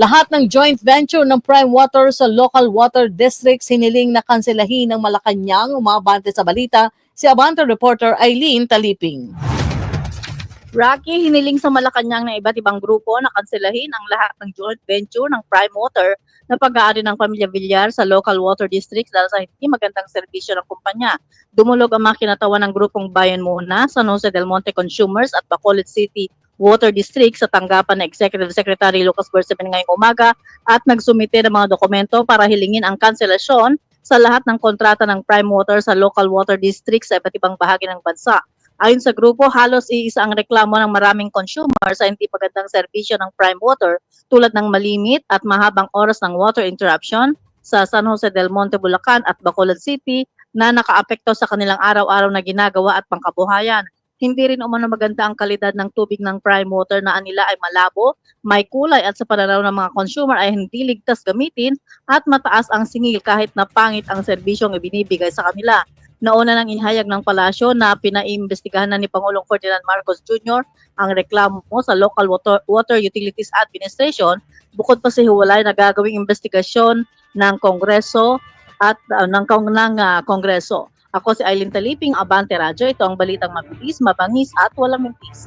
Lahat ng joint venture ng Prime Water sa local water districts hiniling na kanselahin ng Malacanang umabante sa balita si Abante reporter Eileen Taliping. Rocky, hiniling sa Malacanang ng iba't ibang grupo na kanselahin ang lahat ng joint venture ng Prime Water na pag-aari ng pamilya Villar sa local water districts dahil sa hindi magandang serbisyo ng kumpanya. Dumulog ang mga ng grupong Bayan Muna, San Jose del Monte Consumers at Bacolod City Water District sa tanggapan ng Executive Secretary Lucas Bersamin ngayong umaga at nagsumite ng mga dokumento para hilingin ang kanselasyon sa lahat ng kontrata ng Prime Water sa local water districts sa iba't ibang bahagi ng bansa. Ayon sa grupo, halos iisa ang reklamo ng maraming consumer sa hindi pagandang serbisyo ng Prime Water tulad ng malimit at mahabang oras ng water interruption sa San Jose del Monte, Bulacan at Bacolod City na nakaapekto sa kanilang araw-araw na ginagawa at pangkabuhayan. Hindi rin umano maganda ang kalidad ng tubig ng Prime Water na anila ay malabo, may kulay at sa pananaw ng mga consumer ay hindi ligtas gamitin at mataas ang singil kahit na pangit ang serbisyong ibinibigay sa kanila. Nauna nang inihayag ng palasyo na pinaimbestigahan na ni Pangulong Ferdinand Marcos Jr. ang reklamo mo sa Local Water, Water Utilities Administration bukod pa sa hiwalay na gagawing investigasyon ng Kongreso at uh, ng, ng uh, Kongreso. Ako si Eileen Taliping, Abante Radyo. Ito ang balitang mabilis, mabangis at walang mintis.